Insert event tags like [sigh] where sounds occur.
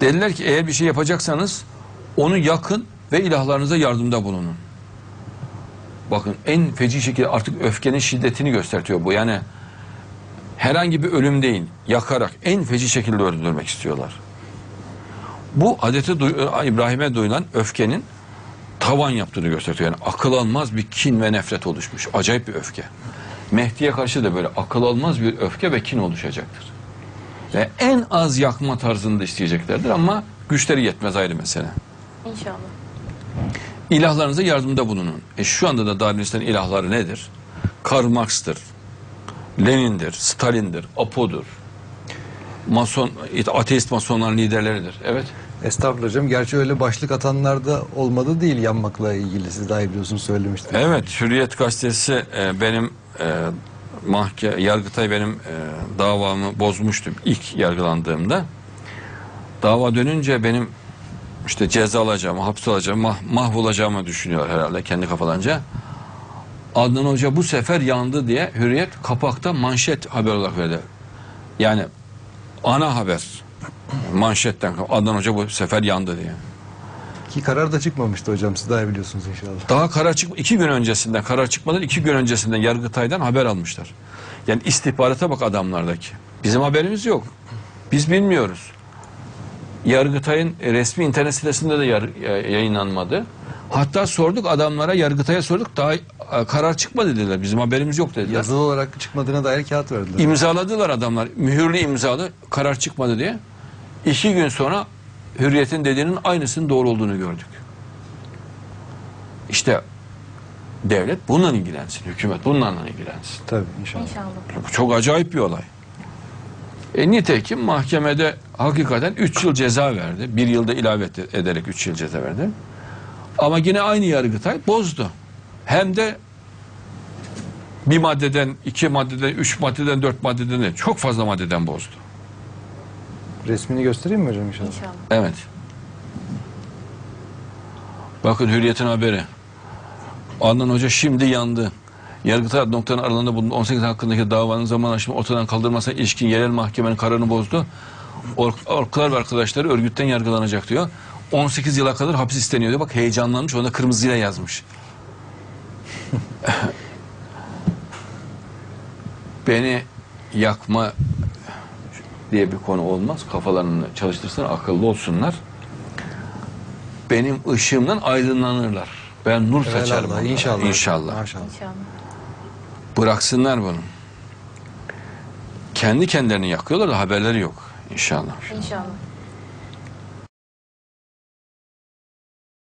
Dediler ki eğer bir şey yapacaksanız onu yakın ve ilahlarınıza yardımda bulunun. Bakın en feci şekilde artık öfkenin şiddetini gösteriyor bu. Yani herhangi bir ölüm değil, yakarak en feci şekilde öldürmek istiyorlar. Bu adeti duy- İbrahim'e duyulan öfkenin tavan yaptığını gösteriyor. Yani akıl almaz bir kin ve nefret oluşmuş. Acayip bir öfke. Mehdi'ye karşı da böyle akıl almaz bir öfke ve kin oluşacaktır. Ve en az yakma tarzında isteyeceklerdir ama güçleri yetmez ayrı mesele. İnşallah. İlahlarınıza yardımda bulunun. E şu anda da Darwinistan ilahları nedir? Karl Marx'tır, Lenin'dir, Stalin'dir, Apo'dur. Mason, ateist masonların liderleridir. Evet. Estağfurullah hocam. Gerçi öyle başlık atanlar da olmadı değil yanmakla ilgili. Siz daha iyi biliyorsunuz söylemiştiniz. Evet, Hürriyet Gazetesi e, benim e, mahke, Yargıtay benim e, davamı bozmuştum ilk yargılandığımda. Dava dönünce benim işte ceza alacağımı, hapse alacağımı, mah, mahvolacağımı düşünüyor herhalde kendi kafalanca. Adnan Hoca bu sefer yandı diye Hürriyet kapakta manşet haber olarak verdi. Yani ana haber manşetten Adnan Hoca bu sefer yandı diye. Ki karar da çıkmamıştı hocam. Siz daha iyi biliyorsunuz inşallah. Daha karar çık iki gün öncesinden karar çıkmadan iki gün öncesinden Yargıtay'dan haber almışlar. Yani istihbarata bak adamlardaki. Bizim haberimiz yok. Biz bilmiyoruz. Yargıtay'ın resmi internet sitesinde de yar- ya- yayınlanmadı. Hatta sorduk adamlara Yargıtay'a sorduk daha e, karar çıkmadı dediler. Bizim haberimiz yok dediler. Yazılı olarak çıkmadığına dair kağıt verdiler. İmzaladılar adamlar. Mühürlü imzalı karar çıkmadı diye. İki gün sonra Hürriyet'in dediğinin aynısının doğru olduğunu gördük. İşte devlet bununla ilgilensin. Hükümet bununla ilgilensin. Tabii inşallah. İnşallah. Bu çok acayip bir olay. E, nitekim mahkemede hakikaten 3 yıl ceza verdi. Bir yılda ilave ederek 3 yıl ceza verdi. Ama yine aynı Yargıtay bozdu. Hem de bir maddeden, iki maddeden, üç maddeden, dört maddeden çok fazla maddeden bozdu. Resmini göstereyim mi hocam inşallah? İnşallah. Evet. Bakın Hürriyet'in haberi. Adnan Hoca şimdi yandı. Yargıtay noktanın aralarında bulunduğu 18 hakkındaki davanın zaman aşımı ortadan kaldırmasına ilişkin yerel mahkemenin kararını bozdu. Ork, orklar ve arkadaşları örgütten yargılanacak diyor. 18 yıla kadar hapis isteniyor diyor. Bak heyecanlanmış. Onda kırmızıyla yazmış. [laughs] Beni yakma diye bir konu olmaz. Kafalarını çalıştırsın, akıllı olsunlar. Benim ışığımdan aydınlanırlar. Ben nur saçarım. Evelallah, onlara. inşallah. İnşallah. Maşallah. İnşallah. Bıraksınlar bunu. Kendi kendilerini yakıyorlar da haberleri yok. İnşallah. İnşallah.